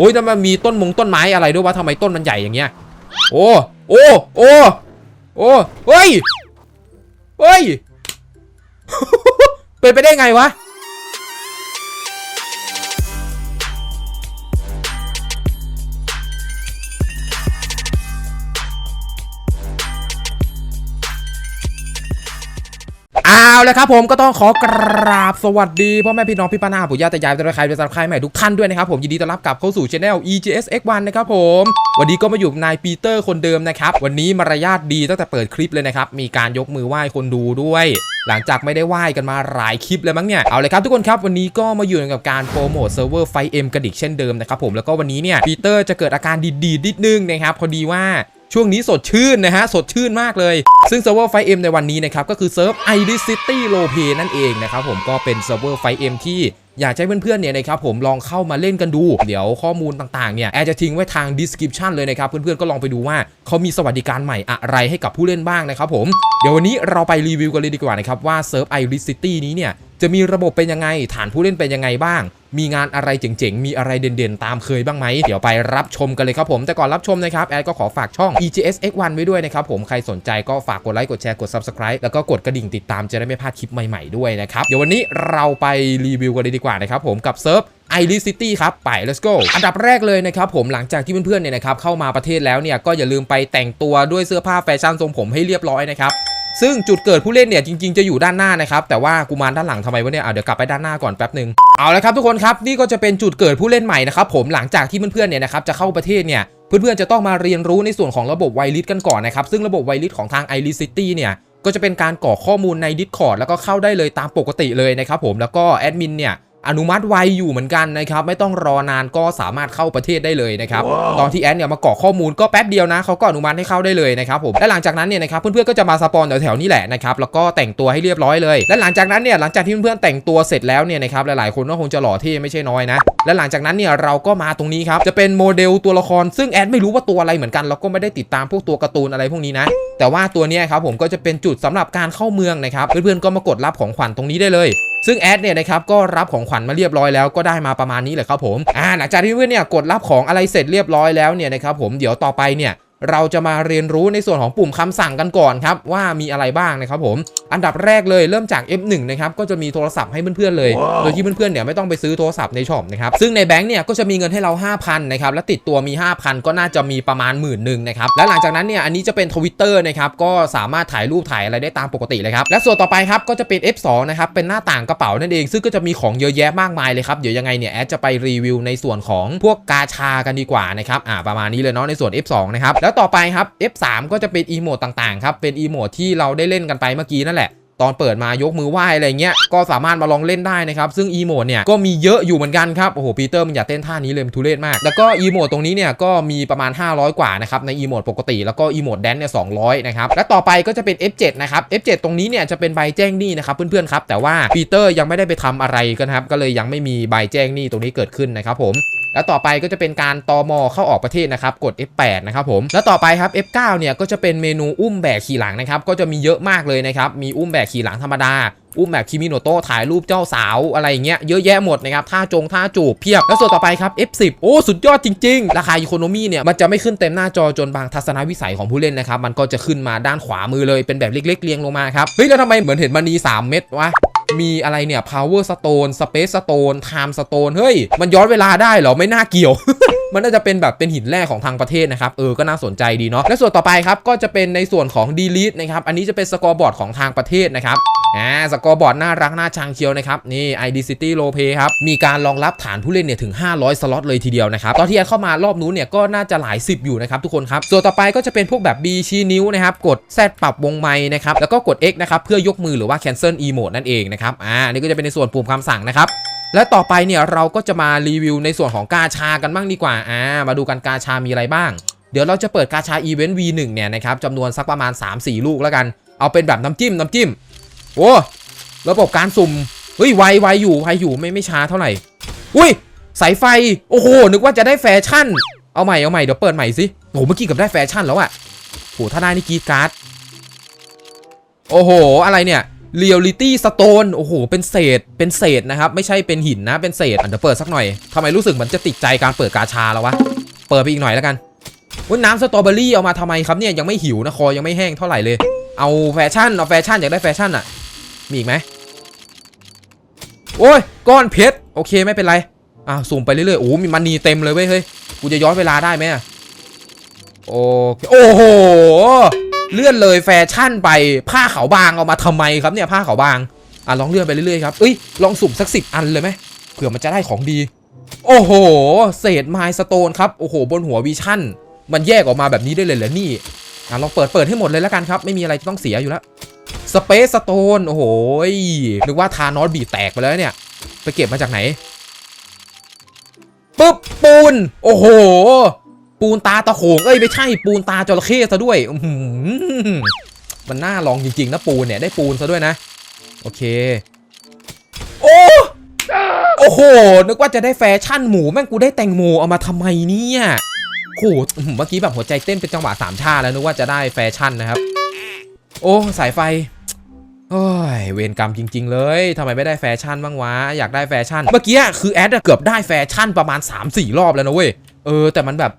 โอ้ยแต่มันมีต้นมงต้นไม้อะไรด้วยวะทำไมต้นมันใหญ่อย่างเงี้ย โอ้โอ้โอ้โอ้เฮ้ยเฮ้ยเป็นไปได้ไงวะ เอาเลยครับผมก็ต้องขอกราบสวัสดีพ่อแม่พี่น้องพี่ป้าน้าปู่ย่าตายายตระใครเป็นสับใครใหม่ทุกท่านด้วยนะครับผมยินดีต้อนรับกลับเข้าสู่ช anel EGS X1 นะครับผมวันนี้ก็มาอยู่นายปีเตอร์คนเดิมนะครับวันนี้มารยาทดีตั้งแต่เปิดคลิปเลยนะครับมีการยกมือไหว้คนดูด้วย หลังจากไม่ได้ไหว้กันมาหลายคลิปเลยมั้งเนี่ยเอาเลยครับทุกคนครับวันนี้ก็มาอยู่กับการโปรโมทเซิร์ฟเวอร์ไฟเอ็มกระดิกเช่นเดิมนะครับผมแล้วก็วันนี้เนี่ยปีเตอร์จะเกิดอาการดีๆนิดนึงนะครับพอดีว่า ช่วงนี้สดชื่นนะฮะ สดชื่นมากเลย ซึ่งเซิร์ฟเวอร์ไฟเอ็มในวันนี้นะครับ ก็คือเซิร์ฟ i d City l o p a y นั่นเองนะครับผมก็เป็นเซิร์ฟเวอร์ไฟเอ็มที่อยากให้เพื่อนๆเนี่ยนะครับผมลองเข้ามาเล่นกันดู เดี๋ยวข้อมูลต่างๆเนี่ยแอร์จะทิ้งไว้ทาง description เลยนะครับ เพื่อนๆก็ลองไปดูว่าเขามีสวัสดิการใหม่อะไรให้กับผู้เล่นบ้างนะครับผมเดี๋ยววันนี้เราไปรีวิวกันเลยดีกว่านะครับว่าเซิร์ฟ i d City นี้เนี่ยจะมีระบบเป็นยังไง ฐานผู้เล่นเป็นยังไงบ้าง มีงานอะไรเจ๋งๆ มีอะไรเด่นๆ ตามเคยบ้างไหม เดี๋ยวไปรับชมกันเลยครับผม แต่ก่อนรับชมนะครับ แอดก็ขอฝากช่อง EGS X1 ไว้ด้วยนะครับผม ใครสนใจก็ฝากกดไลค์ กดแชร์ กด Subscribe แล้วก็กดกระดิ่งติดตามจะได้ไม่พลาดคลิปใหม่ๆ ด้วยนะครับ เดี๋ยววันนี้เราไปรีวิวกันเลยดีกว่านะครับผมกับเซิร์ฟ i l i City ครับ ไป let's go อันดับแรกเลยนะครับผมหลังจากที่เพื่อนๆเนี่ยนะครับเข้ามาประเทศแล้วเนี่ยก็อย่าลืมไปแต่งตัวด้วยเสื้อผ้าแฟชั่นทรงผมให้เรียบร้อยนะครับ ซึ่งจุดเกิดผู้เล่นเนี่ยจริงๆจะอยู่ด้านหน้านะครับแต่ว่ากูมารด้านหลังทำไมวะเนี่ยอะเดี๋ยวกลับไปด้านหน้าก่อนแป๊บหนึ่งเอาละครับทุกคนครับนี่ก็จะเป็นจุดเกิดผู้เล่นใหม่นะครับผมหลังจากที่เพื่อนๆเนี่ยนะครับจะเข้าประเทศเนี่ยเพื่อนๆจะต้องมาเรียนรู้ในส่วนของระบบไวริสกันก่อนนะครับซึ่งระบบไวริสของทาง i l i City เนี่ยก็จะเป็นการกรอกข้อมูลใน Discord แล้วก็เข้าได้เลยตามปกติเลยนะครับผมแล้วก็แอดมินเนี่ย อนุมัติไวอยู่เหมือนกันนะครับไม่ต้องรอนานก็สามารถเข้าประเทศได้เลยนะครับตอนที่แอดเนี่ยมากรอกข้อมูลก็แป๊บเดียวนะเขาก็อนุมัติให้เข้าได้เลยนะครับผมและหลังจากนั้นเนี่ยนะครับเพื่อนๆก็จะมาสปอนแถวๆนี้แหละนะครับแล้วก็แต่งตัวให้เรียบร้อยเลย และหลังจากนั้นเนี่ยหลังจากที่เพื่อนๆแต่งตัวเสร็จแล้วเนี่ยนะครับหลายๆคนก็คงจะหล่อเท่ไม่ใช่น้อยนะและหลังจากนั้นเนี่ยเราก็มาตรงนี้ครับจะเป็นโมเดลตัวละคร ซึ่งแอดไม่รู้ว่าตัวอะไรเหมือนกันเราก็ไม่ได้ติดตามพวกตัวการ์ตูนอะไรพวกนี้นะแต่ว่าตัวเนี้ยครับผมก็จะเป็นจุดสำหรับการเข้าเมืองนะครับเพื่อนๆก็มากดรับของขวัญตรงนี้ได้เลย ซึ่งแอดเนี่ยนะครับก็รับของขวัญมาเรียบร้อยแล้วก็ได้มาประมาณนี้แหละครับผมอ่าหลังจากที่เพื่อนเนี่ยกดรับของอะไรเสร็จเรียบร้อยแล้วเนี่ยนะครับผมเดี๋ยวต่อไปเนี่ย เราจะมาเรียนรู้ในส่วนของปุ่มคำสั่งกันก่อนครับ ว่ามีอะไรบ้างนะครับผม อันดับแรกเลยเริ่มจาก F1 นะครับก็จะมีโทรศัพท์ให้เพื่อนๆเลย โดยที่เพื่อนๆเนี่ยไม่ต้องไปซื้อโทรศัพท์ในช็อปนะครับซึ่งในแบงค์เนี่ยก็จะมีเงินให้เรา 5,000นะครับและติดตัวมี 5,000 ก็น่าจะมีประมาณหมื่นหนึ่งนะครับและหลังจากนั้นเนี่ยอันนี้จะเป็นทวิตเตอร์นะครับก็สามารถถ่ายรูปถ่ายอะไรได้ตามปกติเลยครับและส่วนต่อไปครับก็จะเป็น F2 นะครับเป็นหน้าต่างกระเป๋านั่นเอง ซึ่งก็จะมีของเยอะแยะมากมายเลยครับเดี๋ยวยังไงเนี่ยแอดจะไปรีวิวในส่วนของพวกกาชากันดีกว่านะครับอ่าประมาณนี้เลยเนาะในส่วน F2 นะครับแล้วต่อไปครับ F3 ก็จะเป็นอีโมดต่างๆครับ เป็นอีโมดที่เราได้เล่นกันไปเมื่อกี้นั่นแหละ ตอนเปิดมายกมือไหว้อะไรเงี้ย ก็สามารถมาลองเล่นได้นะครับ ซึ่งอีโมดเนี่ยก็มีเยอะอยู่เหมือนกันครับ โอ้โห ปีเตอร์มันอย่าเต้นท่านี้เลยมันทุเรศมาก แล้วก็อีโมดตรงนี้เนี่ยก็มีประมาณ 500 กว่านะครับ ในอีโมดปกติ แล้วก็อีโมดแดนเนี่ย200 นะครับ และต่อไปก็จะเป็น F7 นะครับ F7 ตรงนี้เนี่ยจะเป็นใบแจ้งหนี้นะครับเพื่อนๆครับ แต่ว่าปีเตอร์ยังไม่ได้ไปทำอะไรกันครับ ก็เลยยังไม่มีใบแจ้งหนี้ตรงนี้เกิดขึ้นนะครับผม แล้วต่อไปก็จะเป็นการตอมอเข้าออกประเทศนะครับกด F8 นะครับผมแล้วต่อไปครับ F9 เนี่ยก็จะเป็นเมนูอุ้มแบกขี่หลังนะครับก็จะมีเยอะมากเลยนะครับมีอุ้มแบกขี่หลังธรรมดาอุ้มแบบคิมิโนโตะถ่ายรูปเจ้าสาวอะไรเงี้ยเยอะแยะหมดนะครับท่าจงท่าจูบเพียบ แล้วส่วนต่อไปครับ F10 โอ้ สุดยอดจริง ๆ ราคาอีโคโนมีเนี่ย มันจะไม่ขึ้นเต็มหน้าจอจนบางทัศนวิสัยของผู้เล่นนะครับ มันก็จะขึ้นมาด้านขวามือเลยเป็นแบบเล็กๆเรียงลงมาครับ เฮ้ย แล้วทำไมเหมือนเห็นมันนี3 เม็ดวะมีอะไรเนี่ย power stone space stone time stone เฮ้ย มันย้อนเวลาได้เหรอ ไม่น่าเกี่ยว มันน่าจะเป็นแบบเป็นหินแร่ของทางประเทศนะครับ เออ ก็น่าสนใจดีเนาะ และส่วนต่อไปครับ ก็จะเป็นในส่วนของ delete นะครับ อันนี้จะเป็นสกอร์บอร์ดของทางประเทศนะครับ อ่าสกอร์บอร์ดน่ารักน่าชังเชียวนะครับนี่ ID City l o p a y ครับมีการรองรับฐานผู้เล่นเนี่ยถึง 500 สล็อตเลยทีเดียวนะครับตอนที่เข้ามารอบนู้นเนี่ยก็น่าจะหลาย 10 อยู่นะครับทุกคนครับส่วนต่อไปก็จะเป็นพวกแบบ B ชี้นิ้วนะครับกด Z ปรับวงไม้นะครับแล้วก็กด X นะครับเพื่อยกมือหรือว่า cancel emote นั่นเองนะครับอ่านี่ก็จะเป็นในส่วนปุ่มคำสั่งนะครับและต่อไปเนี่ยเราก็จะมารีวิวในส่วนของกาชากันบ้างดีกว่าอ่ามาดูกันกาชามีอะไรบ้าง เดี๋ยวเราจะเปิดกาชาอีเวนต์ V1 เนี่ยนะครับจำนวนสักประมาณ 3-4 ลูกแล้วกัน เอาเป็นแบบน้ำจิ้มน้ำจิ้ม โอ้ระบบการสุ่มเฮ้ยไวไวอยู่ไวอยู่ไม่ไม่ช้าเท่าไหร่อุ้ยสายไฟโอ้โหนึกว่าจะได้แฟชั่น เอาใหม่เอาใหม่เดี๋ยวเปิดใหม่สิโอ้โหเมื่อกี้กับได้แฟชั่นแล้วอะโหถ้าได้นี่กีการ์ดโอ้โห อะไรเนี่ย Reality Stone โอ้โห เป็นเศษ เป็นเศษนะครับ ไม่ใช่เป็นหินนะ เป็นเศษอะเดี๋ยวเปิดสักหน่อยทำไมรู้สึกเหมือนจะติดใจการเปิดกาชาแล้ววะ เปิดไปอีกหน่อยแล้วกันว่าน้ำสตรอเบอรี่เอามาทำไมครับเนี่ย ยังไม่หิวนะ คอยังไม่แห้งเท่าไหร่เลย เอาแฟชั่น เอาแฟชั่น อยากได้แฟชั่นอะ มีอีกไหมโอ้ยก้อนเพชรโอเคไม่เป็นไรอะสุ่มไปเรื่อยๆโอ้มีมันนีเต็มเลยเว้ยเฮ้ยกูจะย้อนเวลาได้ไหมอะโอเคโอ้โหเลื่อนเลยแฟชั่นไปผ้าขาวบางเอามาทำไมครับเนี่ยผ้าขาวบางอะลองเลื่อนไปเรื่อยๆครับเอ้ยลองสุ่มสักสิบอันเลยไหมเผื่อมันจะได้ของดี โอ้โห เศษไมล์สโตนครับโอ้โห บนหัววิชั่น มันแยกออกมาแบบนี้ได้เลยเหรอนี่อะลองเปิดเปิดให้หมดเลยแล้วกันครับ ไม่มีอะไรต้องเสียอยู่แล้ว สเปซสโตนโอ้โหนึกว่าทานอสบีแตกไปแล้วเนี่ย ไปเก็บมาจากไหนปุ๊บปูน โอ้โห ปูนตาตะโขงเอ้ยไม่ใช่ปูนตาจระเข้ซะด้วยอืมันน่าลองจริงๆนะปูนเนี่ยได้ปูนซะด้วยนะ โอเค โอ้โอ้โห นึกว่าจะได้แฟชั่นหมูแม่งกูได้แตงโมเอามาทำไมเนี่ยโหเมื่อกี้แบบหัวใจเต้นเป็นจังหวะสามชาแล้วนึกว่าจะได้แฟชั่นนะครับ โอ้สายไฟโอ้ยเวรกรรมจริง ๆ เลยทำไมไม่ได้แฟชั่นบ้างวะ อยากได้แฟชั่น เมื่อกี้คือแอดเกือบได้แฟชั่นประมาณ 3-4 รอบแล้วนะเว้ย เออ แต่มันแบบ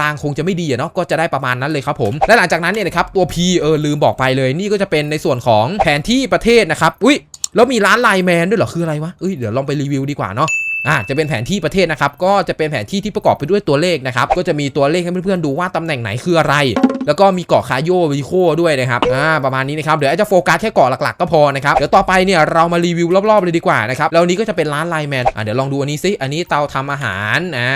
รางคงจะไม่ดีอะเนาะก็จะได้ประมาณนั้นเลยครับผม และหลังจากนั้นเนี่ยนะครับตัว P เออลืมบอกไปเลยนี่ก็จะเป็นในส่วนของแผนที่ประเทศนะครับ อุ้ยแล้วมีร้านไลแมนด้วยเหรอคืออะไรวะเอ้ยเดี๋ยวลองไปรีวิวดีกว่าเนาะ อ่าจะเป็นแผนที่ประเทศนะครับ ก็จะเป็นแผนที่ที่ประกอบไปด้วยตัวเลขนะครับ ก็จะมีตัวเลขให้เพื่อนๆดูว่าตำแหน่งไหนคืออะไร แล้วก็มีเกาะคาโยวิโคด้วยนะครับ อ่า ประมาณนี้นะครับ เดี๋ยวอาจจะโฟกัสแค่เกาะหลักๆก็พอนะครับ เดี๋ยวต่อไปเนี่ยเรามารีวิวรอบๆเลยดีกว่านะครับ แล้วอันนี้ก็จะเป็นร้านไลน์แมน อ่าเดี๋ยวลองดูอันนี้ซิอันนี้เตาทำอาหาร อ่า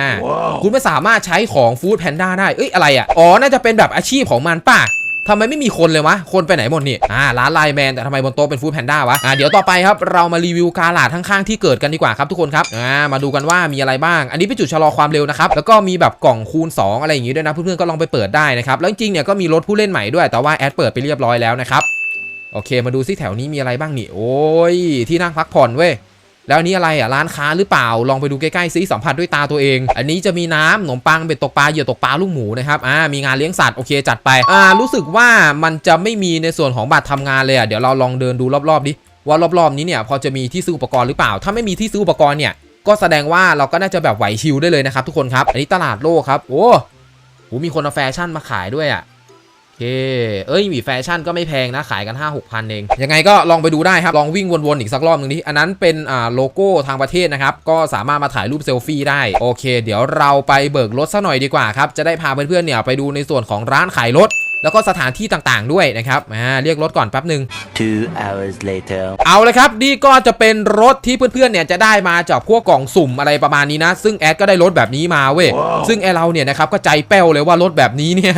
คุณไม่สามารถใช้ของฟู้ดแพนด้าได้ เอ้ย อะไรอะ อ๋อ น่าจะเป็นแบบอาชีพของมันป่ะ ทำไมไม่มีคนเลยวะ คนไปไหนหมดนี่ อ่า ร้านไลแมนแต่ทำไมบนโต๊ะเป็นฟู้ดแพนด้าวะ อ่า เดี๋ยวต่อไปครับ เรามารีวิวกาลาดข้างๆที่เกิดกันดีกว่าครับทุกคนครับ อ่า มาดูกันว่ามีอะไรบ้าง อันนี้เป็นจุดชะลอความเร็วนะครับ แล้วก็มีแบบกล่องคูณ 2 อะไรอย่างงี้ด้วยนะ เพื่อนๆก็ลองไปเปิดได้นะครับ แล้วจริงๆเนี่ยก็มีรถผู้เล่นใหม่ด้วย แต่ว่าแอดเปิดไปเรียบร้อยแล้วนะครับ โอเค มาดูซิแถวนี้มีอะไรบ้างนี่ โอ้ย ที่นั่งพักผ่อนเว้ย แล้วอันนี้อะไรอะร้านค้าหรือเปล่าลองไปดูใกล้ๆซิสัมผัสด้วยตาตัวเอง อันนี้จะมีน้ำขนมปังเบ็ดตกปลาเหยื่อตกปลาลูกหมูนะครับอ่ามีงานเลี้ยงสัตว์โอเคจัดไปอ่ารู้สึกว่ามันจะไม่มีในส่วนของบัตรทำงานเลยอะเดี๋ยวเราลองเดินดูรอบๆดิว่ารอบๆนี้เนี่ยพอจะมีที่ซื้ออุปกรณ์หรือเปล่า ถ้าไม่มีที่ซื้ออุปกรณ์เนี่ยก็แสดงว่าเราก็น่าจะแบบไหวชิลได้เลยนะครับทุกคนครับ อันนี้ตลาดโลกครับ โอ้โหมีคนเอาแฟชั่นมาขายด้วยอะ เค เอ้ยหมีแฟชั่นก็ไม่แพงนะ ขายกัน 5 6 พันเอง ยังไงก็ลองไปดูได้ครับ ลองวิ่งวนๆอีกสักรอบหนึ่งนี้อันนั้นเป็นอ่าโลโก้ทางประเทศนะครับ ก็สามารถมาถ่ายรูปเซลฟี่ได้ โอเค เดี๋ยวเราไปเบิกรถซะหน่อยดีกว่าครับ จะได้พาเพื่อนๆเนี่ยไปดูในส่วนของร้านขายรถ แล้วก็สถานที่ต่างๆด้วยนะครับอ่าเรียกรถก่อนแป๊บหนึ่ง Two hours later. เอาเลยครับนี่ก็จะเป็นรถที่เพื่อนๆเนี่ยจะได้มาจากพวกกล่องสุ่มอะไรประมาณนี้นะ ซึ่งแอดก็ได้รถแบบนี้มาเว้ย ซึ่งไอเราเนี่ยนะครับก็ใจแป้วเลยว่ารถแบบนี้เนี่ย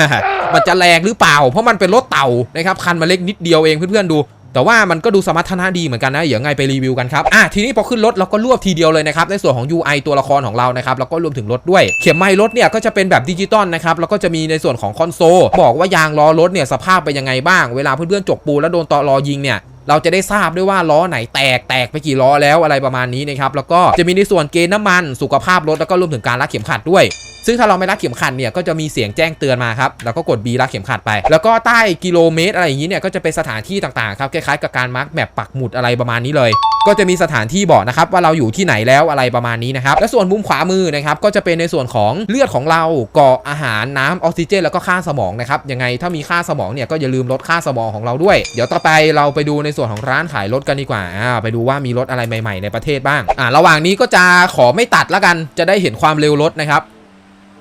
มันจะแรงหรือเปล่า เพราะมันเป็นรถเต่านะครับคันมันเล็กนิดเดียวเองเพื่อนๆดู แต่ว่ามันก็ดูสมรรถนะดีเหมือนกันนะ เดี๋ยวไงไปรีวิวกันครับ อะทีนี้พอขึ้นรถเราก็รวบทีเดียวเลยนะครับ ในส่วนของ UI ตัวละครของเรานะครับ แล้วก็รวมถึงรถด้วย เข็มไม้รถเนี่ยก็จะเป็นแบบดิจิตอลนะครับ แล้วก็จะมีในส่วนของคอนโซล บอกว่ายางล้อรถเนี่ยสภาพเป็นยังไงบ้าง เวลาเพื่อนๆจกปูแล้วโดนตอรอยิงเนี่ยเราจะได้ทราบด้วยว่าล้อไหนแตกแตกไปกี่ล้อแล้วอะไรประมาณนี้นะครับแล้วก็จะมีในส่วนเกณฑ์น้ำมันสุขภาพรถแล้วก็รวมถึงการรัดเข็มขัดด้วย ซึ่งถ้าเราไม่รัดเข็มขัดเนี่ยก็จะมีเสียงแจ้งเตือนมาครับแล้วก็กด B รัดเข็มขัดไป แล้วก็ใต้กิโลเมตรอะไรอย่างนี้เนี่ยก็จะเป็นสถานที่ต่างๆครับคล้ายๆกับการมาร์กแมปปักหมุดอะไรประมาณนี้เลย ก็จะมีสถานที่บอกนะครับว่าเราอยู่ที่ไหนแล้วอะไรประมาณนี้นะครับและส่วนมุมขวามือนะครับก็จะเป็นในส่วนของเลือดของเรากาะอาหารน้ำออกซิเจน แล้วก็ค่าสมองนะครับยังไงถ้ามีค่าสมองเนี่ยก็อย่าลืมลดค่าสมองของเราด้วย เดี๋ยวต่อไปเราไปดูในส่วนของร้านขายรถกันดีกว่าอ่าไปดูว่ามีรถอะไรใหม่ ๆ ในประเทศบ้างอ่าระหว่างนี้ก็จะขอไม่ตัดละกันจะได้เห็นความเร็วรถนะครับ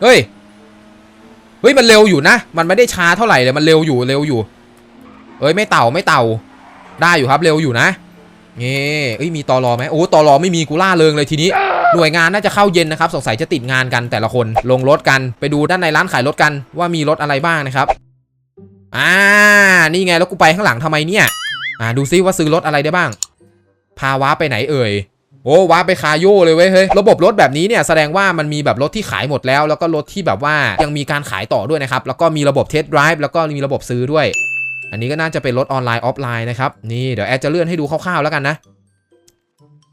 เฮ้ย เฮ้ย มันเร็วอยู่นะ มันไม่ได้ช้าเท่าไหร่เลย มันเร็วอยู่ เร็วอยู่ เอ้ย ไม่เต่า ไม่เต่า ได้อยู่ครับ เร็วอยู่นะนี่เอ้ย มีตอรอไหมโอ้ตอรอไม่มีกูล่าเริงเลยทีนี้ หน่วยงานน่าจะเข้าเย็นนะครับ สงสัยจะติดงานกันแต่ละคน ลงรถกัน ไปดูด้านในร้านขายรถกัน ว่ามีรถอะไรบ้างนะครับ อ่า นี่ไง แล้วกูไปข้างหลังทำไมเนี่ย อ่า ดูซิว่าซื้อรถอะไรได้บ้างพาว้าไปไหนเอ่ย โอ้ว้าไปคาโย่เลยเว้ยเฮ้ยระบบรถแบบนี้เนี่ยแสดงว่ามันมีแบบรถที่ขายหมดแล้ว แล้วก็รถที่แบบว่ายังมีการขายต่อด้วยนะครับแล้วก็มีระบบเทสต์ไดรฟ์แล้วก็มีระบบซื้อด้วย อันนี้ก็น่าจะเป็นรถออนไลน์ออฟไลน์นะครับนี่เดี๋ยวแอดจะเลื่อนให้ดูคร่าวๆแล้วกันนะ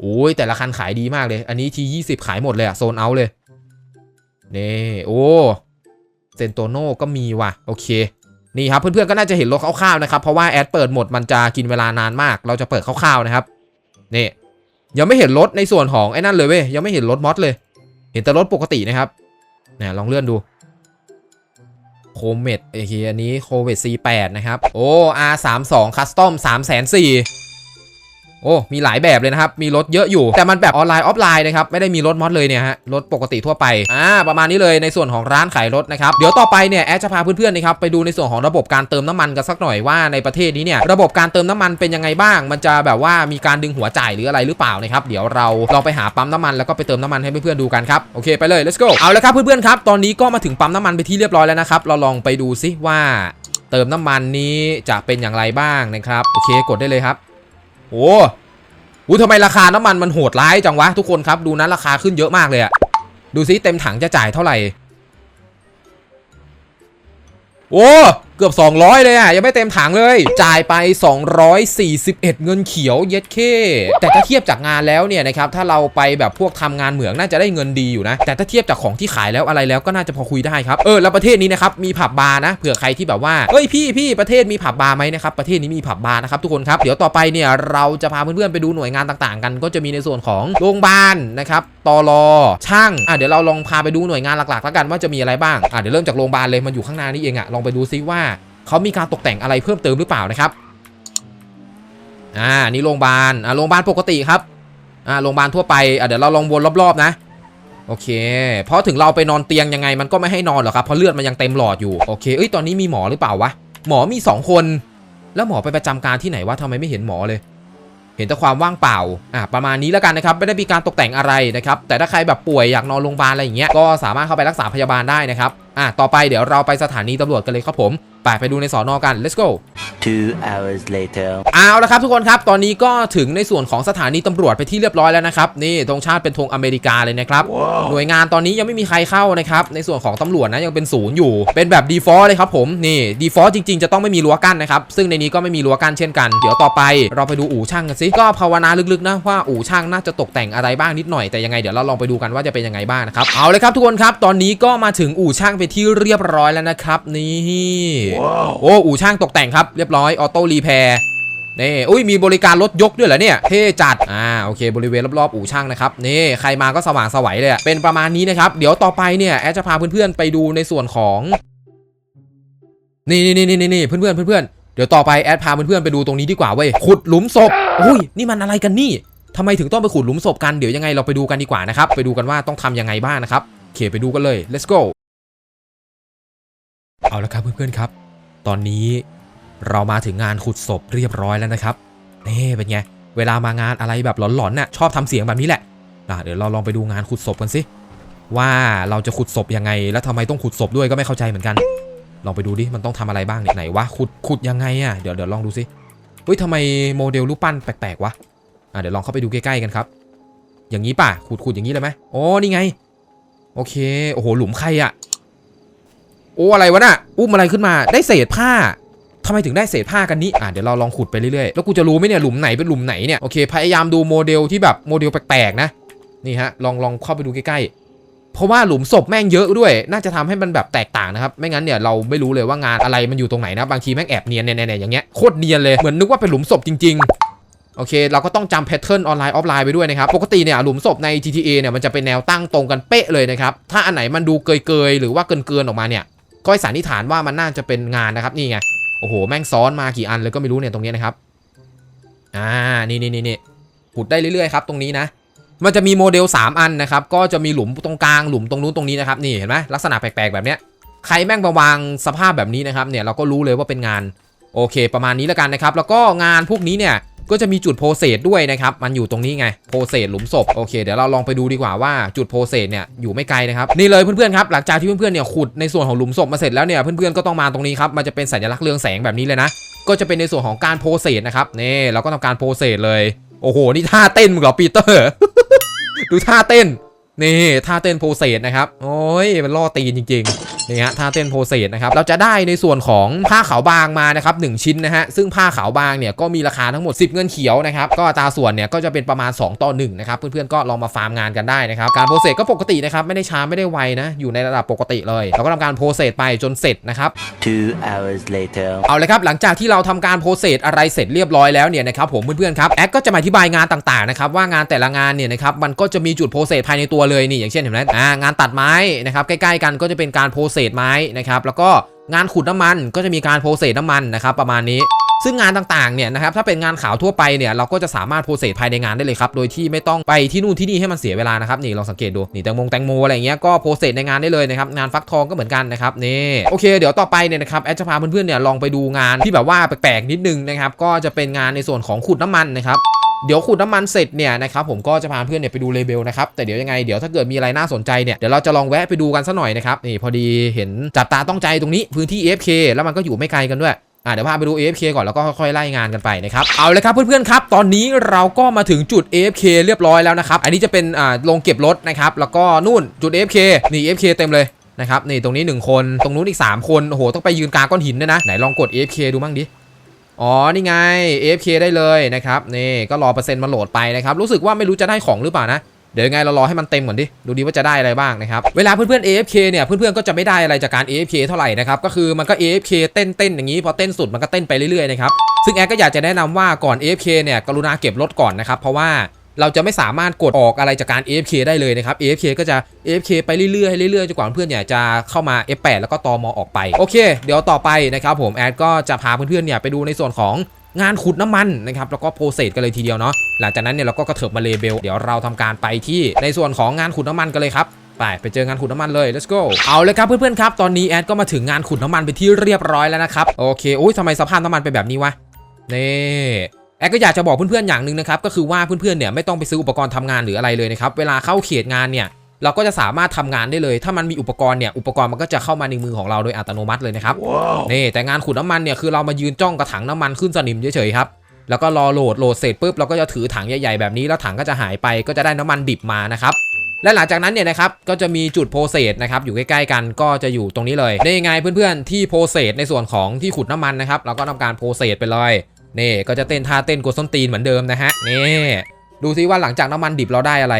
โอ้ยแต่ละคันขายดีมากเลย อันนี้ที20ขายหมดเลยอะโซนเอาเลยนี่โอ้เซนโตโน่ก็มีว่ะโอเคนี่ครับเพื่อนๆก็น่าจะเห็นรถคร่าวๆนะครับเพราะว่าแอดเปิดหมดมันจะกินเวลานานมาก เราจะเปิดคร่าวๆนะครับนี่ ยังไม่เห็นรถในส่วนของไอ้นั่นเลยเว้ยยังไม่เห็นรถมอสเลย เห็นแต่รถปกตินะครับเนี่ยลองเลื่อนดูโคเมดไอเคอันนี้โคเมด C8 นะครับ โอ้ R32 Custom 3 4 0 0 0 โอ้ มีหลายแบบเลยนะครับ มีรถเยอะอยู่ แต่มันแบบออนไลน์ออฟไลน์นะครับ ไม่ได้มีรถมอดเลยเนี่ยฮะ รถปกติทั่วไป อ่า ประมาณนี้เลยในส่วนของร้านขายรถนะครับ เดี๋ยวต่อไปเนี่ยแอดจะพาเพื่อนๆนะครับไปดูในส่วนของระบบการเติมน้ำมันกันสักหน่อยว่าในประเทศนี้เนี่ยระบบการเติมน้ำมันเป็นยังไงบ้าง มันจะแบบว่ามีการดึงหัวจ่ายหรืออะไรหรือเปล่านะครับ เดี๋ยวเราลองไปหาปั๊มน้ำมันแล้วก็ไปเติมน้ำมันให้เพื่อนๆดูกันครับ โอเคไปเลย let's go เอาละครับเพื่อนๆครับ ตอนนี้ก็มาถึงปั๊มน้ำมันไปที่เรียบร้อยแล้วนะครับ เราลองไปดูซิว่า เติมน้ำมันนี้จะเป็นอย่างไรบ้างนะครับ โอเค กดได้เลยครับ โอ้โหทำไมราคาน้ำมันมันโหดร้ายจังวะทุกคนครับดูนะราคาขึ้นเยอะมากเลยอะดูซิเต็มถังจะจ่ายเท่าไหร่ โอ้เกือบ 200 เลยอะ ยังไม่เต็มถังเลย จ่ายไป 241 เงินเขียวเย็ดเค แต่ถ้าเทียบจากงานแล้วเนี่ยนะครับ ถ้าเราไปแบบพวกทำงานเหมืองน่าจะได้เงินดีอยู่นะ แต่ถ้าเทียบจากของที่ขายแล้วอะไรแล้วก็น่าจะพอคุยได้ครับ เออ แล้วประเทศนี้นะครับ มีผับบาร์นะ เผื่อใครที่แบบว่าเฮ้ยพี่พี่ประเทศมีผับบาร์ไหมนะครับ ประเทศนี้มีผับบาร์นะครับทุกคนครับ เดี๋ยวต่อไปเนี่ยเราจะพาเพื่อนๆไปดูหน่วยงานต่างๆ กัน ก็จะมีในส่วนของโรงพยาบาลนะครับตลช่างอะเดี๋ยวเราลองพาไปดูหน่วยงานหลักๆแล้วกันว่าจะมีอะไรบ้างอะเดี๋ยวเริ่มจากโรงพยาบาลเลยมันอยู่ข้างหน้านี่เองอะลองไปดูซิว่า เขามีการตกแต่งอะไรเพิ่มเติมหรือเปล่านะครับอ่านี่โรงพยาบาลอ่าโรงพยาบาลปกติครับอ่าโรงพยาบาลทั่วไปอะเดี๋ยวเราลองวนรอบๆนะโอเค เพราะถึงเราไปนอนเตียงยังไงมันก็ไม่ให้นอนหรอกครับ เพราะเลือดมันยังเต็มหลอดอยู่ โอเค เอ้ย ตอนนี้มีหมอหรือเปล่าวะ หมอมี 2 คน แล้วหมอไปประจำการที่ไหนวะทำไมไม่เห็นหมอเลย เห็นแต่ความว่างเปล่า อะ ประมาณนี้แล้วกันนะครับ ไม่ได้มีการตกแต่งอะไรนะครับ แต่ถ้าใครแบบป่วยอยากนอนโรงพยาบาลอะไรอย่างเงี้ย ก็สามารถเข้าไปรักษาพยาบาลได้นะครับ อะต่อไปเดี๋ยวเราไปสถานีตำรวจกันเลยครับผมไปไปดูในสอนอกัน let's go Two hours later. เอาละครับทุกคนครับ ตอนนี้ก็ถึงในส่วนของสถานีตำรวจไปที่เรียบร้อยแล้วนะครับ นี่ธงชาติเป็นธงอเมริกาเลยนะครับหน่วยงานตอนนี้ยังไม่มีใครเข้านะครับ ในส่วนของตำรวจนะยังเป็นศูนย์อยู่ เป็นแบบ default เลยครับผม นี่ default จริง ๆ จะต้องไม่มีรั้วกั้นนะครับ ซึ่งในนี้ก็ไม่มีรั้วกั้นเช่นกัน เดี๋ยวต่อไปเราไปดูอู่ช่างกันสิก็ภาวนาลึกๆนะว่าอู่ช่างน่าจะตกแต่งอะไรบ้างนิดหน่อยแต่ยังไงเดี๋ยวเราลองไปดูกันว่าจะเป็นยังไงบ้างนะครับเอาเลยครับทุกคนครับตอนนี้ก็มาถึงอู่ช่างไปที่เรียบร้อยแล้วนะครับ นี่โอ้อู่ช่างตกแต่งครับเรียบร้อยออโต้รีแพร์นี่อุ้ยมีบริการรถยกด้วยเหรอเนี่ยเท่จัดอ่าโอเค บริเวณรอบๆอู่ช่างนะครับนี่ใครมาก็สว่างสวัยเลยอะเป็นประมาณนี้นะครับ เดี๋ยวต่อไปเนี่ยแอดจะพาเพื่อนๆไปดูในส่วนของนี่นี่นี่นี่นี่เพื่อนๆเพื่อนๆเดี๋ยวต่อไปแอดพาเพื่อนๆไปดูตรงนี้ดีกว่าเว้ยขุดหลุมศพอุ้ยนี่มันอะไรกันนี่ทำไมถึงต้องไปขุดหลุมศพกันเดี๋ยวยังไงเราไปดูกันดีกว่านะครับไปดูกันว่าต้องทำยังไงบ้างนะครับโอเคไปดูกันเลย let's go เอาละครับเพื่อนๆครับ ตอนนี้เรามาถึงงานขุดศพเรียบร้อยแล้วนะครับนี่เป็นไงเวลามางานอะไรแบบหลอนๆน่ะชอบทำเสียงแบบนี้แหละอะเดี๋ยวเราลองไปดูงานขุดศพกันสิว่าเราจะขุดศพยังไง แล้วทำไมต้องขุดศพด้วยก็ไม่เข้าใจเหมือนกัน ลองไปดูดิมันต้องทำอะไรบ้างเนี่ยไหนวะขุดขุดยังไงอะเดี๋ยวเดี๋ยวลองดูสิเฮ้ยทำไมโมเดลรูปปั้นแปลกๆวะอะเดี๋ยวลองเข้าไปดูใกล้ๆกันครับ อย่างนี้ป่ะขุดขุดอย่างนี้เลยไหมโอ้นี่ไง โอเคโอ้โหหลุมใครอะ โอ้อะไรวะน่ะอุ้มอะไรขึ้นมาได้เศษผ้าทำไมถึงได้เศษผ้ากันนี้อะเดี๋ยวเราลองขุดไปเรื่อยๆ แล้วกูจะรู้ไหมเนี่ยหลุมไหนเป็นหลุมไหนเนี่ย โอเค พยายามดูโมเดลที่แบบโมเดลแปลกๆนะ นี่ฮะ ลองลองเข้าไปดูใกล้ๆ เพราะว่าหลุมศพแม่งเยอะด้วย น่าจะทำให้มันแบบแตกต่างนะครับ ไม่งั้นเนี่ยเราไม่รู้เลยว่างานอะไรมันอยู่ตรงไหนนะ บางทีแม่งแอบเนียนแน่ๆอย่างเงี้ย โคตรเนียนเลย เหมือนนึกว่าเป็นหลุมศพจริง ๆโอเค เราก็ต้องจำแพทเทิร์นออนไลน์ออฟไลน์ไปด้วยนะครับ ปกติเนี่ยหลุมศพใน GTA เนี่ยมันจะเป็นแนวตั้งตรงกันเป๊ะเลยนะครับ ถ้าอันไหนมันดูเกยๆ หรือว่าเกินๆ ออกมาเนี่ย ก็ให้สันนิษฐานว่ามันน่าจะเป็นงานนะครับนี่ไงโอ้โหแม่งซ้อนมากี่อันเลยก็ไม่รู้เนี่ยตรงนี้นะครับอ่านี่นี่นี่นี่ขุดได้เรื่อยๆครับตรงนี้นะมันจะมีโมเดล 3 อันนะครับ ก็จะมีหลุมตรงกลางหลุมตรงนู้นตรงนี้นะครับนี่เห็นไหมลักษณะแปลกๆแบบเนี้ยใครแม่งมาวางสภาพแบบนี้นะครับเนี่ยเราก็รู้เลยว่าเป็นงานโอเค ประมาณนี้แล้วกันนะครับ แล้วก็งานพวกนี้เนี่ย ก็จะมีจุดโพเซตด้วยนะครับ มันอยู่ตรงนี้ไง โพเซตหลุมศพ โอเค เดี๋ยวเราลองไปดูดีกว่าว่าจุดโพเซตเนี่ยอยู่ไม่ไกลนะครับ นี่เลยเพื่อนๆครับ หลังจากที่เพื่อนๆเนี่ยขุดในส่วนของหลุมศพมาเสร็จแล้วเนี่ย เพื่อนๆก็ต้องมาตรงนี้ครับ มันจะเป็นสัญลักษณ์เรืองแสงแบบนี้เลยนะ ก็จะเป็นในส่วนของการโพเซตนะครับ นี่เราก็ทำการโพเซตเลย โอ้โห นี่ท่าเต้นมึงเหรอปีเตอร์ ดูท่าเต้น นี่ท่าเต้นโพเซตนะครับ โอ้ยมันล่อตีนจริง นี่ฮะท่าเต้นโพเซสนะครับเราจะได้ในส่วนของผ้าขาวบางมานะครับหนึ่งชิ้นนะฮะซึ่งผ้าขาวบางเนี่ยก็มีราคาทั้งหมด 10 เงินเขียวนะครับก็อัตราส่วนเนี่ยก็จะเป็นประมาณ 2 ต่อ1นะครับเพื่อนๆก็ลองมาฟาร์มงานกันได้นะครับการโพเซสก็ปกตินะครับไม่ได้ช้าไม่ได้ไวนะอยู่ในระดับปกติเลยเราก็ทำการโพเซสไปจนเสร็จนะครับ Two hours later. เอาเลยครับหลังจากที่เราทำการโพสเซสอะไรเสร็จเรียบร้อยแล้วเนี่ยนะครับผมเพื่อนๆครับแอดก็จะมาอธิบายงานต่างๆนะครับว่างานแต่ละงานเนี่ยนะครับมันก็จะมีจุดโพสเซสภายในตัวเลยนี่อย่างเช่นเห็นไหมอ่างานตัดไม้นะครับใกล้ๆกันก็จะเป็นการโพสเซสไม้นะครับแล้วก็งานขุดน้ำมันก็จะมีการโพสเซสน้ำมันนะครับประมาณนี้ซึ่งงานต่างๆ เนี่ยนะครับ ถ้าเป็นงานขาวทั่วไปเนี่ย เราก็จะสามารถโพสเซสภายในงานได้เลยครับ โดยที่ไม่ต้องไปที่นู่นที่นี่ให้มันเสียเวลานะครับ นี่ลองสังเกตดู นี่แตงโมแตงโมอะไรอย่างเงี้ย ก็โพสเซสในงานได้เลยนะครับ งานฟักทองก็เหมือนกันนะครับ นี่ โอเค เดี๋ยวต่อไปเนี่ยนะครับ แอดจะพาเพื่อนๆ เนี่ยลองไปดูงานที่แบบว่าแปลกๆ นิดนึงนะครับ ก็จะเป็นงานในส่วนของขุดน้ำมันนะครับ เดี๋ยวขุดน้ำมันเสร็จเนี่ยนะครับผมก็จะพาเพื่อนเนี่ยไปดูเลเบลนะครับแต่เดี๋ยวยังไงเดี๋ยวถ้าเกิดมีอะไรน่าสนใจเนี่ยเดี๋ยวเราจะลองแวะไปดูกันสักหน่อยนะครับนี่พอดีเห็นจับตาต้องใจตรงนี้พื้นที่ AFK แล้วมันก็อยู่ไม่ไกลกันด้วยอะเดี๋ยวพาไปดู AFK ก่อนแล้วก็ค่อยๆไล่งานกันไปนะครับเอาเลยครับเพื่อนๆครับ ตอนนี้เราก็มาถึงจุด AFK เรียบร้อยแล้วนะครับ อันนี้จะเป็นอ่าโรงเก็บรถนะครับ แล้วก็นู่นจุด AFK นี่ AFK เต็มเลยนะครับนี่ตรงนี้ 1 คนตรงนู้นอีก 3 คนโอ้โหต้องไปยืนกลางก้อนหินด้วยนะไหนลองกด AFK ดูมั่งดิ อ๋อ นี่ไง AFK ได้เลยนะครับ นี่ก็รอเปอร์เซ็นต์มาโหลดไปนะครับ รู้สึกว่าไม่รู้จะได้ของหรือเปล่านะ เดี๋ยวยังไงเรารอให้มันเต็มก่อนดิ ดูดีว่าจะได้อะไรบ้างนะครับ เวลาเพื่อนๆ AFK เนี่ย เพื่อนๆ ก็จะไม่ได้อะไรจากการ AFK เท่าไหร่นะครับ ก็คือมันก็ AFK เต้นเต้นๆอย่างนี้ พอเต้นสุดมันก็เต้นไปเรื่อยๆนะครับ ซึ่งแอดก็อยากจะแนะนำว่าก่อน AFK เนี่ย กรุณาเก็บรถก่อนนะครับ เพราะว่า เราจะไม่สามารถกดออกอะไรจากการ AFK ได้เลยนะครับ AFK ก็จะ AFK ไปเรื่อยๆเรื่อยๆจนกว่าเพื่อนเนี่ยจะเข้ามา F8 แล้วก็ตอมอออกไปโอเค เดี๋ยวต่อไปนะครับผมแอดก็จะพาเพื่อนๆเนี่ยไปดูในส่วนของงานขุดน้ำมันนะครับแล้วก็โปรเซสกันเลยทีเดียวเนาะหลังจากนั้นเนี่ยเราก็กระเถิบมาเลเบลเดี๋ยวเราทำการไปที่ในส่วนของงานขุดน้ำมันกันเลยครับไปไปเจองานขุดน้ำมันเลย let's go เอาเลยครับเพื่อนๆครับ ตอนนี้แอดก็มาถึงงานขุดน้ำมันไปที่เรียบร้อยแล้วนะครับ โอเค อุ้ยทำไมสภาพน้ำมันเป็นแบบนี้วะ นี่ แอดก็อยากจะบอกเพื่อนๆอย่างหนึ่งนะครับก็คือว่าเพื่อนๆเนี่ยไม่ต้องไปซื้ออุปกรณ์ทำงานหรืออะไรเลยนะครับเวลาเข้าเขตงานเนี่ยเราก็จะสามารถทำงานได้เลย ถ้ามันมีอุปกรณ์เนี่ย อุปกรณ์มันก็จะเข้ามาในมือของเราโดยอัตโนมัติเลยนะครับนี่แต่งานขุดน้ำมันเนี่ย คือเรามายืนจ้องกระถังน้ำมันขึ้นสนิมเฉยๆครับ แล้วก็รอโหลด โหลดเสร็จปุ๊บ เราก็จะถือถังใหญ่ๆแบบนี้ แล้วถังก็จะหายไป ก็จะได้น้ำมันดิบมานะครับ และหลังจากนั้นเนี่ยนะครับ ก็จะมีจุดโพเซสนะครับ อยู่ใกล้ๆกัน ก็จะอยู่ตรงนี้เลย นี่ไงเพื่อนๆ ที่โพเซสในส่วนของที่ขุดน้ำมันนะครับ เราก็ทำการโพเซสไปเลย นี่ก็จะเต้นท่าเต้นกดส้นตีนเหมือนเดิมนะฮะนี่ดูซิว่าหลังจากน้ำมันดิบเราได้อะไร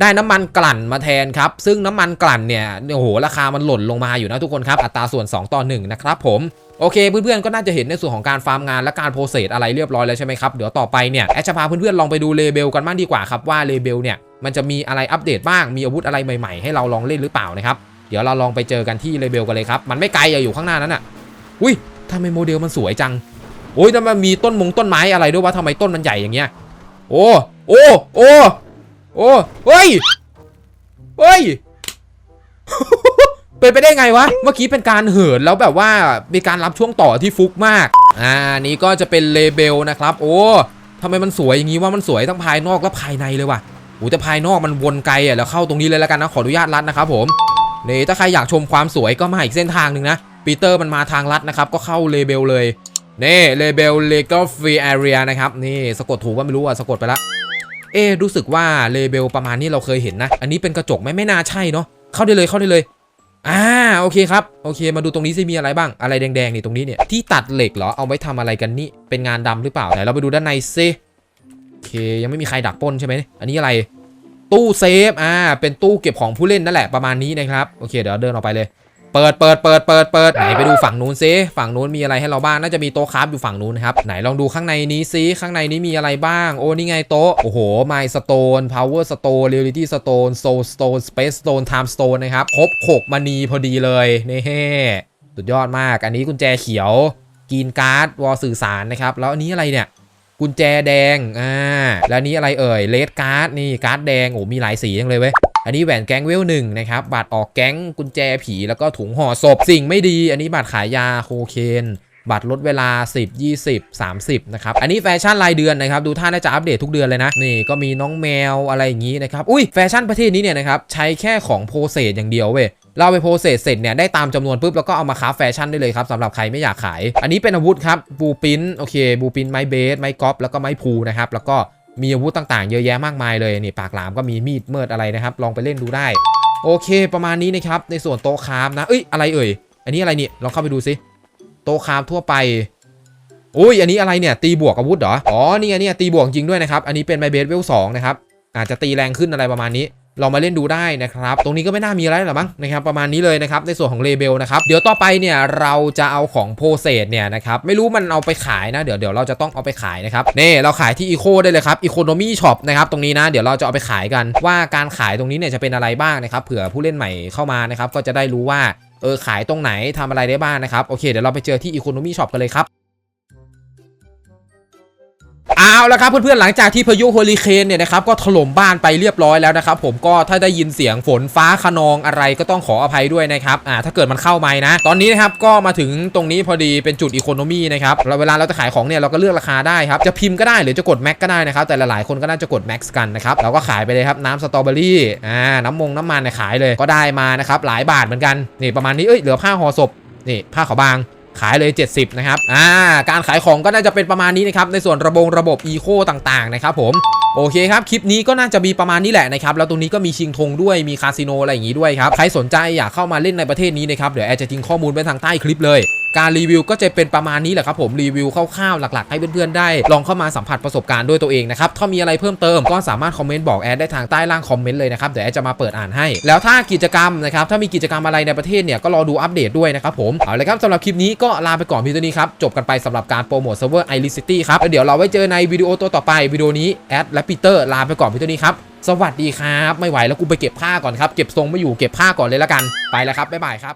ได้น้ำมันกลั่นมาแทนครับ ซึ่งน้ำมันกลั่นเนี่ยโอ้โหราคามันหล่นลงมาอยู่นะทุกคนครับอัตราส่วน 2 ต่อ 1 นะครับผมโอเคเพื่อนๆก็น่าจะเห็นในส่วนของการฟาร์มงานและการโปรเซสอะไรเรียบร้อยแล้วใช่ไหมครับเดี๋ยวต่อไปเนี่ยแอดจะพาเพื่อนๆลองไปดูเลเบลกันบ้างดีกว่าครับว่าเลเบลเนี่ยมันจะมีอะไรอัปเดตบ้างมีอาวุธอะไรใหม่ๆ ให้เราลองเล่นหรือเปล่านะครับเดี๋ยวเราลองไปเจอกันที่เลเบลกันเลยครับมันไม่ไกลอะอยู่ข้างหน้านั้นอะอุ้ยทำไมโมเดลมันสวยจัง โอ้ยแต่มันมีต้นมงต้นไม้อะไรด้วยวะทำไมต้นมันใหญ่อย่างเงี้ย โอ้ โอ้ โอ้ โอ้เฮ้ย เฮ้ย เป็นไปได้ไงวะ เมื่อกี้เป็นการเหินแล้วแบบว่ามีการรับช่วงต่อที่ฟุกมาก อ่า นี่ก็จะเป็นเลเบลนะครับ โอ้ทำไมมันสวยอย่างนี้ว่ามันสวยทั้งภายนอกและภายในเลยว่ะโอ้แต่ภายนอกมันวนไกลอะแล้วเข้าตรงนี้เลยแล้วกันนะขออนุญาตรัดนะครับผมนี่ถ้าใครอยากชมความสวยก็มาอีกเส้นทางหนึ่งนะปีเตอร์มันมาทางลัดนะครับ ก็เข้าเลเบลเลย นี่เลเบลเลก l ฟรีแอเรียนะครับ นี่สะกดถูกว่าไม่รู้อะสะกดไปละ เอ๊รู้สึกว่าเลเบลประมาณนี้เราเคยเห็นนะ อันนี้เป็นกระจกไหมไม่น่าใช่เนาะเข้าได้เลยเข้าได้เลยอ่าโอเคครับโอเค มาดูตรงนี้สิมีอะไรบ้างอะไรแดงๆนี่ตรงนี้เนี่ยที่ตัดเหล็กเหรอเอาไว้ทำอะไรกันนี่เป็นงานดำหรือเปล่าไหนเราไปดูด้านในซิโอเค ยังไม่มีใครดักป้นใช่ไหมอันนี้อะไร ตู้เซฟอ่าเป็นตู้เก็บของผู้เล่นนั่นแหละประมาณนี้นะครับโอเคเดี๋ยวเดินออกไปเลย เปิดเปิดเปิดเปิดเปิดไหนไปดูฝั่งนู้นซิฝั่งนู้นมีอะไรให้เราบ้างน่าจะมีโต๊ะคราฟอยู่ฝั่งนู้นนะครับไหนลองดูข้างในนี้ซิข้างในนี้มีอะไรบ้างโอ้นี่ไงโต๊ะโอ้โห My Stone Power Stone Reality Stone Soul Stone Space Stone Time Stone นะครับครบหกมณีพอดีเลยนี่สุดยอดมาก อันนี้กุญแจเขียวกีนการ์ดวอลสื่อสารนะครับแล้วอันนี้อะไรเนี่ยกุญแจแดงอ่าแล้วนนี้อะไรเอ่ยเลดการ์ดนี่การ์ดแดงโอ้มีหลายสีจังเลยเว้ย อันนี้แหวนแก๊งเวลหนึ่งนะครับบัตรออกแก๊งกุญแจผีแล้วก็ถุงห่อศพสิ่งไม่ดี อันนี้บัตรขายยาโคเคนบัตรลดเวลา 10 20 30 นะครับ อันนี้แฟชั่นรายเดือนนะครับ ดูท่าน่าจะอัปเดตทุกเดือนเลยนะ นี่ก็มีน้องแมวอะไรอย่างนี้นะครับ อุ้ยแฟชั่นประเทศนี้เนี่ยนะครับ ใช้แค่ของโพเซสอย่างเดียวเว้ยเราไปโพสเซสเสร็จเนี่ยได้ตามจำนวนปุ๊บแล้วก็เอามาค้าแฟชั่นได้เลยครับสำหรับใครไม่อยากขาย อันนี้เป็นอาวุธครับบูปินโอเคบูปินไม้เบสไม้กอล์ฟแล้วก็ไม้พูนะครับแล้วก็ มีอาวุธต่างๆ เยอะแยะมากมายเลยนี่ปากหลามก็มีมีดเมิดอะไรนะครับ ลองไปเล่นดูได้ โอเค ประมาณนี้นะครับ ในส่วนโต๊ะครามนะเอ้ยอะไรเอ่ยอันนี้อะไรนี่ลองเข้าไปดูสิโต๊ะครามทั่วไปอุ้ยอันนี้อะไรเนี่ยตีบวกอาวุธเหรออ๋อนี่ไงเนี่ยตีบวกจริงด้วยนะครับอันนี้เป็นไมเบสเวลสองนะครับอาจจะตีแรงขึ้นอะไรประมาณนี้ ลองมาเล่นดูได้นะครับ ตรงนี้ก็ไม่น่ามีอะไรหรอกมั้งนะครับประมาณนี้เลยนะครับในส่วนของเลเบลนะครับเดี๋ยวต่อไปเนี่ยเราจะเอาของโพเซตเนี่ยนะครับไม่รู้มันเอาไปขายนะ เดี๋ยวเดี๋ยวเราจะต้องเอาไปขายนะครับนี่เราขายที่อีโคได้เลยครับอีโคโนมี่ช็อปนะครับตรงนี้นะเดี๋ยวเราจะเอาไปขายกันว่าการขายตรงนี้เนี่ยจะเป็นอะไรบ้างนะครับเผื่อผู้เล่นใหม่เข้ามานะครับก็จะได้รู้ว่าเออขายตรงไหนทำอะไรได้บ้างนะครับโอเคเดี๋ยวเราไปเจอที่อีโคโนมี่ช็อปกันเลยครับ เอาละครับเพื่อนๆหลังจากที่พายุโฮลิเคนเนี่ยนะครับก็ถล่มบ้านไปเรียบร้อยแล้วนะครับผมก็ถ้าได้ยินเสียงฝนฟ้าขนองอะไรก็ต้องขออภัยด้วยนะครับอ่าถ้าเกิดมันเข้ามานะ ตอนนี้นะครับก็มาถึงตรงนี้พอดีเป็นจุดอีโคโนมีนะครับเราเวลาเราจะขายของเนี่ยเราก็เลือกราคาได้ครับจะพิมพ์ก็ได้หรือจะกดแม็กก็ได้นะครับแต่หลายๆคนก็น่าจะกดแม็กกันนะครับเราก็ขายไปเลยครับน้ำสตรอเบอรี่อ่าน้ำมงน้ำมันเนี่ยขายเลยก็ได้มานะครับหลายบาทเหมือนกันนี่ประมาณนี้เอ้ยเหลือผ้าห่อศพนี่ผ้าขาวบาง ขายเลย 70 นะครับ อ่า การขายของก็น่าจะเป็นประมาณนี้นะครับ ในส่วนระบบระบบอีโคต่างๆ นะครับผมโอเคครับ คลิปนี้ก็น่าจะมีประมาณนี้แหละนะครับ แล้วตรงนี้ก็มีชิงทงด้วย มีคาสิโนอะไรอย่างงี้ด้วยครับ ใครสนใจอยากเข้ามาเล่นในประเทศนี้นะครับ เดี๋ยวแอร์จะทิ้งข้อมูลไว้ทางใต้คลิปเลย การรีวิวก็จะเป็นประมาณนี้แหละครับผมรีวิวคร่าวๆหลักๆ ให้เพื่อนๆได้ ลองเข้ามาสัมผัสประสบการณ์ด้วยตัวเองนะครับถ้ามีอะไรเพิ่มเติมก็สามารถคอมเมนต์บอกแอดได้ทางใต้ล่างคอมเมนต์เลยนะครับเดี๋ยวแอดจะมาเปิดอ่านให้ แล้วถ้ากิจกรรมนะครับถ้ามีกิจกรรมอะไรในประเทศเนี่ยก็รอดูอัปเดตด้วยนะครับผมเอาเลยครับสำหรับคลิปนี้ก็ลาไปก่อนพียงเท่านี้ครับจบกันไปสำหรับการโปรโมทเซิร์ฟเวอร์ไอริสตี้ครับเดี๋ยวเราไว้เจอในวิดีโอตัวต่อไปวิดีโอนี้แอดและปีเตอร์ลาไปก่อนพียงเท่านี้ครับสวัสดีครับ ไม่ไหวแล้วกูไปเก็บผ้าก่อนครับ เก็บทรงไม่อยู่เก็บผ้าก่อนเลยละกันไปแล้วครับ บ๊ายบายครับ